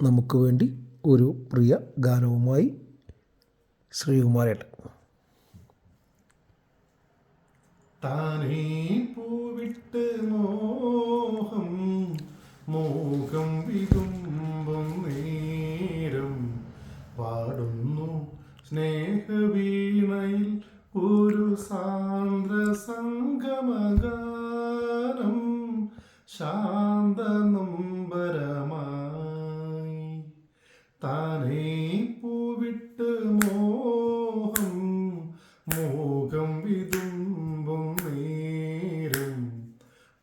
നമുക്ക് വേണ്ടി ഒരു പ്രിയ ഗാനവുമായി ശ്രീകുമാരേട്ടൻ. താനേ പൂവിട്ട് മോഹം മോഹം വിതുമ്പും നേരം പാടുന്നു. സ്നേഹവീണയിൽ ഒരു സാന്ദ്ര സംഗമഗാനം ശാന്ത താനേ പൂവിട്ട് മോഹം മോഹം വിതുമ്പും നേരം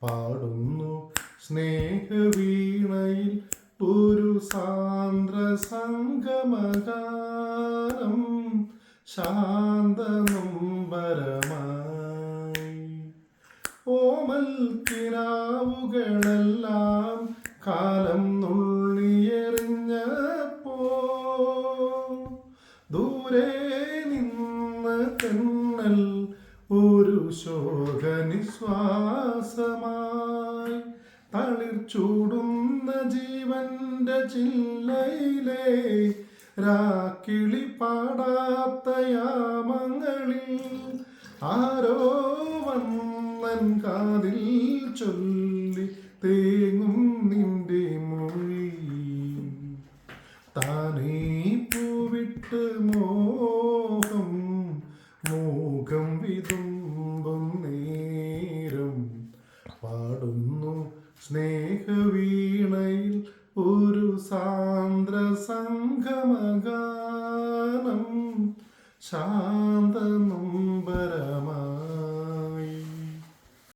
പാടുന്നു. സ്നേഹവീണയിൽ ഒരു സാന്ദ്ര സംഗമകാരം ശാന്ത നൊമ്പരമായി ഓമൽ കിനാവുകളെല്ലാം കാലം നുള്ളിയെറിഞ്ഞപ്പോ ദൂരെ നിന്ന് തെന്നൽ ഒരു ശോകനിശ്വാസമായി തളിർ ചൂടുന്ന ജീവന്റെ ചില്ലയിലെ രാക്കിളി പാടാത്ത യാമങ്ങളിൽ ആരോ വന്നൻ കാതിൽ ചൊല്ലി മോഹം മോഹം വിതുമ്പും നേരം പാടുന്നു. സ്നേഹവീണയിൽ ഒരു സാന്ദ്ര സംഗമഗാനം ശാന്ത